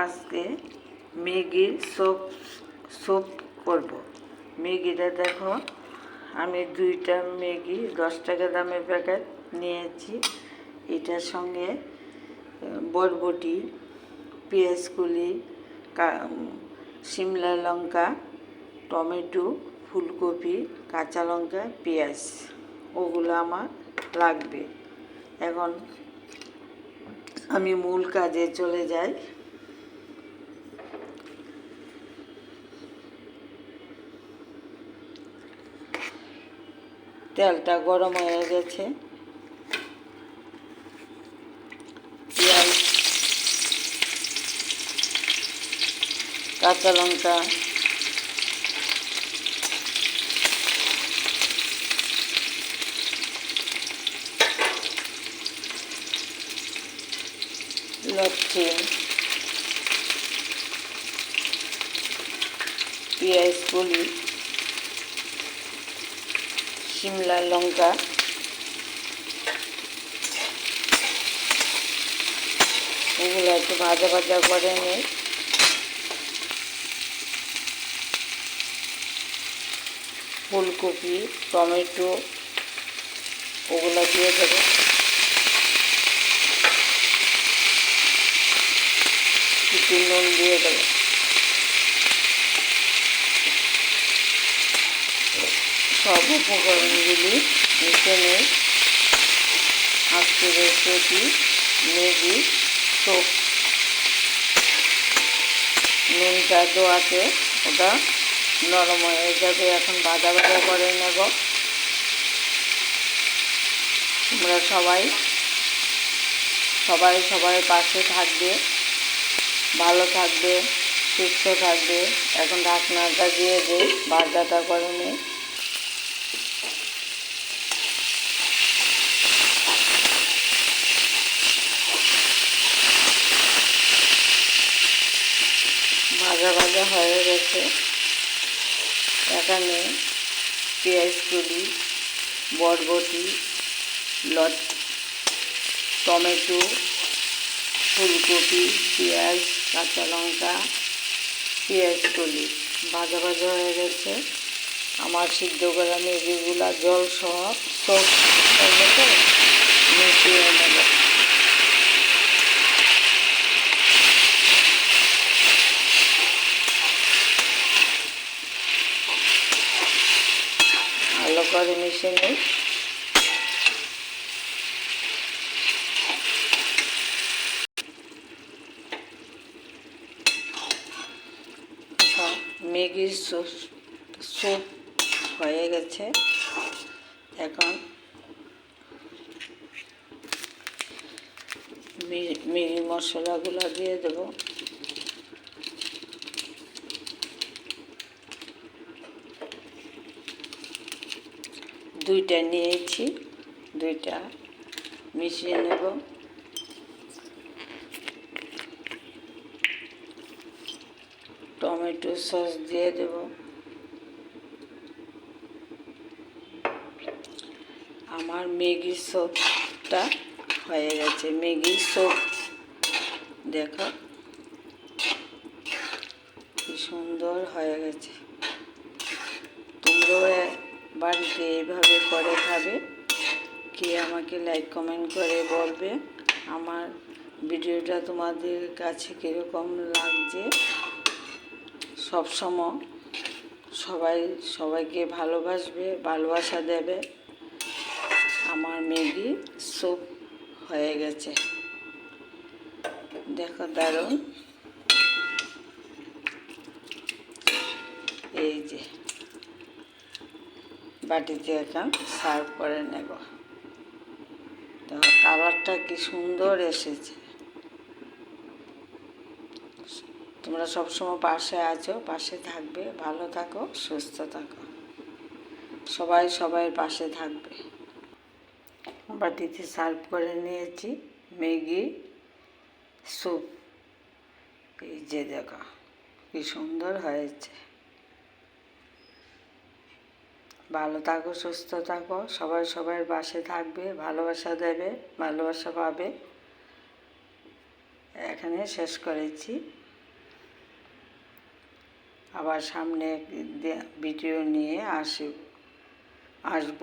আজকে ম্যাগির soup soup করব। ম্যাগিটা দেখো, আমি দুইটা ম্যাগি দশ টাকা দামের প্যাকেট নিয়েছি। এটার সঙ্গে বরবটি, পেঁয়াজকুলি সিমলা লঙ্কা, টমেটো, ফুলকপি, কাঁচা লঙ্কা, পেঁয়াজ, ওগুলো আমার লাগবে। এখন আমি মূল কাজে চলে যাই। তেলটা গরম হয়ে গেছে। কাঁচা লঙ্কা লচ্ছি পেঁয়াজ কলি শিমলা লঙ্কা ওগুলো একটু ভাজা ভাজা করে নিই। ফুলকপি, টমেটো, ওগুলো দিয়ে দেবো। কিছু নুন দিয়ে দেবো। সব উপকরণগুলি মিশে নিই। আজকে রেসিপি ম্যাগি স্যুপ নুনটা দেওয়াতে ওটা নরম হয়ে যাবে এখন ভাজা ভাজা করে নেব তোমরা সবাই সবাই সবাই পাশে থাকবে, ভালো থাকবে, সুস্থ থাকবে। এখন ঢাকনাটা দিয়ে দিই ভাজাটা করে নিই ভাজা ভাজা হয়ে গেছে। এখানে পেঁয়াজ কলি বরবটি, লট, টমেটো, ফুলকপি, পেঁয়াজ, কাঁচা লঙ্কা পেঁয়াজ কলি ভাজা ভাজা হয়ে গেছে। আমার সিদ্ধ করা মেজিগুলা জল সব করব মিশিয়ে ভালো মিশিয়ে নিই আচ্ছা, ম্যাগির স্যুপ হয়ে গেছে। এখন মি- ম্যাগি মশলাগুলো দিয়ে দেবো। দুইটা নিয়েছি, দুইটা মিশিয়ে নেব। টমেটো সস দিয়ে দেব। আমার ম্যাগি স্যুপটা হয়ে গেছে। ম্যাগি স্যুপ দেখো, কি সুন্দর হয়ে গেছে। তোমরাও বাড়িতে এইভাবে করে খাবে কে আমাকে লাইক কমেন্ট করে বলবে। আমার ভিডিওটা তোমাদের কাছে কীরকম লাগছে? সবসময় সবাই, সবাইকে ভালোবাসবে, ভালোবাসা দেবে। আমার ম্যাগি স্যুপ হয়ে গেছে। দেখো দারুণ। এই যে। বাটিতে এখন সার্ভ করে নেব। দেখো কালারটা কি সুন্দর এসেছে। তোমরা সবসময় পাশে আছো, পাশে থাকবে, ভালো থাকো, সুস্থ থাকো। সবাই সবাই পাশে থাকবে। বাটিতে সার্ভ করে নিয়েছি ম্যাগি স্যুপ এই যে দেখো, কি সুন্দর হয়েছে। ভালো থাকো, সুস্থ থাকো। সবাই সবার বাসে থাকবে, ভালোবাসা দেবে, ভালোবাসা পাবে। এখানে শেষ করেছি। আবার সামনে ভিডিও নিয়ে আসি আসব।